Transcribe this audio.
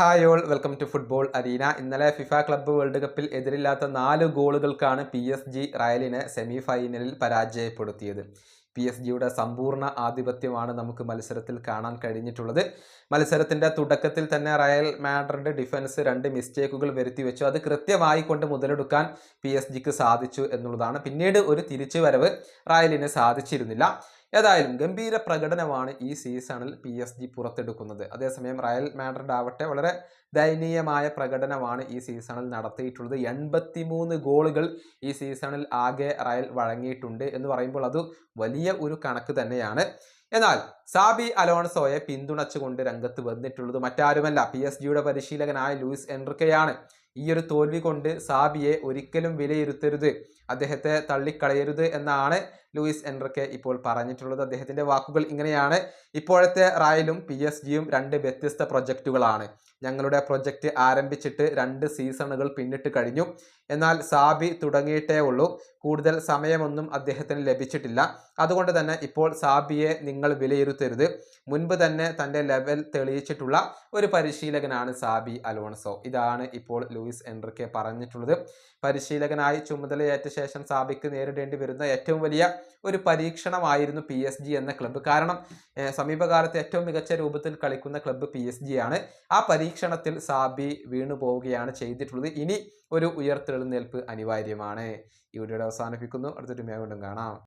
Hi all welcome to football arena. ഇന്നലെ FIFA club world കപ്പിൽ എതിരില്ലാത്ത നാല് ഗോളുകൾക്കാണ് പി എസ് ജി റയലിനെ സെമി ഫൈനലിൽ പരാജയപ്പെടുത്തിയത്. പി എസ് ജിയുടെ സമ്പൂർണ ആധിപത്യമാണ് നമുക്ക് മത്സരത്തിൽ കാണാൻ കഴിഞ്ഞിട്ടുള്ളത്. മത്സരത്തിന്റെ തുടക്കത്തിൽ തന്നെ റയൽ മാഡ്രിഡ് ഡിഫൻസ് രണ്ട് മിസ്റ്റേക്കുകൾ വരുത്തി വെച്ചു അത് കൃത്യമായി കൊണ്ട് മുതലെടുക്കാൻ പി എസ് ജിക്ക് സാധിച്ചു എന്നുള്ളതാണ്. പിന്നീട് ഒരു തിരിച്ചുവരവ് റയലിന് സാധിച്ചിരുന്നില്ല. ഏതായാലും ഗംഭീര പ്രകടനമാണ് ഈ സീസണിൽ പി എസ് ജി പുറത്തെടുക്കുന്നത്. അതേസമയം റയൽ മാഡ്രിഡ് ആവട്ടെ വളരെ ദയനീയമായ പ്രകടനമാണ് ഈ സീസണിൽ നടത്തിയിട്ടുള്ളത്. എൺപത്തിമൂന്ന് ഗോളുകൾ ഈ സീസണിൽ ആകെ റയൽ വഴങ്ങിയിട്ടുണ്ട് എന്ന് പറയുമ്പോൾ അത് വലിയ ഒരു കണക്ക് തന്നെയാണ്. എന്നാൽ സാബി അലോൺസോയെ പിന്തുണച്ചുകൊണ്ട് രംഗത്ത് വന്നിട്ടുള്ളത് മറ്റാരുമല്ല. പി എസ് ജിയുടെ പരിശീലകനായ ലൂയിസ് എൻറിക്കയാണ് ഈ ഒരു തോൽവി കൊണ്ട് സാബിയെ ഒരിക്കലും വിലയിരുത്തരുത്. അദ്ദേഹത്തെ തള്ളിക്കളയരുത് എന്നാണ് ലൂയിസ് എൻറിക്കെ ഇപ്പോൾ പറഞ്ഞിട്ടുള്ളത്. അദ്ദേഹത്തിന്റെ വാക്കുകൾ ഇങ്ങനെയാണ്. ഇപ്പോഴത്തെ റായലും പി എസ് ജിയും രണ്ട് വ്യത്യസ്ത പ്രൊജക്റ്റുകളാണ് ഞങ്ങളുടെ പ്രൊജക്റ്റ് ആരംഭിച്ചിട്ട് രണ്ട് സീസണുകൾ പിന്നിട്ട് കഴിഞ്ഞു. എന്നാൽ സാബി തുടങ്ങിയിട്ടേ ഉള്ളൂ. കൂടുതൽ സമയമൊന്നും അദ്ദേഹത്തിന് ലഭിച്ചിട്ടില്ല. അതുകൊണ്ട് തന്നെ ഇപ്പോൾ സാബിയെ നിങ്ങൾ വിലയിരുത്തരുത്. മുൻപ് തന്നെ തന്റെ ലെവൽ തെളിയിച്ചിട്ടുള്ള ഒരു പരിശീലകനാണ് സാബി അലോൺസോ. ഇതാണ് ഇപ്പോൾ ലൂയിസ് എൻറിക്കെ പറഞ്ഞിട്ടുള്ളത്. പരിശീലകനായി ചുമതലയേറ്റ ശേഷം സാബിക്ക് നേരിടേണ്ടി വരുന്ന ഏറ്റവും വലിയ ഒരു പരീക്ഷണമായിരുന്നു പി എസ് ജി എന്ന ക്ലബ്ബ് കാരണം സമീപകാലത്ത് ഏറ്റവും മികച്ച രൂപത്തിൽ കളിക്കുന്ന ക്ലബ്ബ് പി എസ് ജി ആണ്. ആ പരീക്ഷണത്തിൽ സാബി വീണു പോവുകയാണ് ചെയ്തിട്ടുള്ളത്. ഇനി ഒരു ഉയർത്തെഴുന്നേൽപ്പ് അനിവാര്യമാണ്. ഈ വീഡിയോയുടെ അവസാനിപ്പിക്കുന്നു. അടുത്തൊരു മേ വീണ്ടും കാണാം.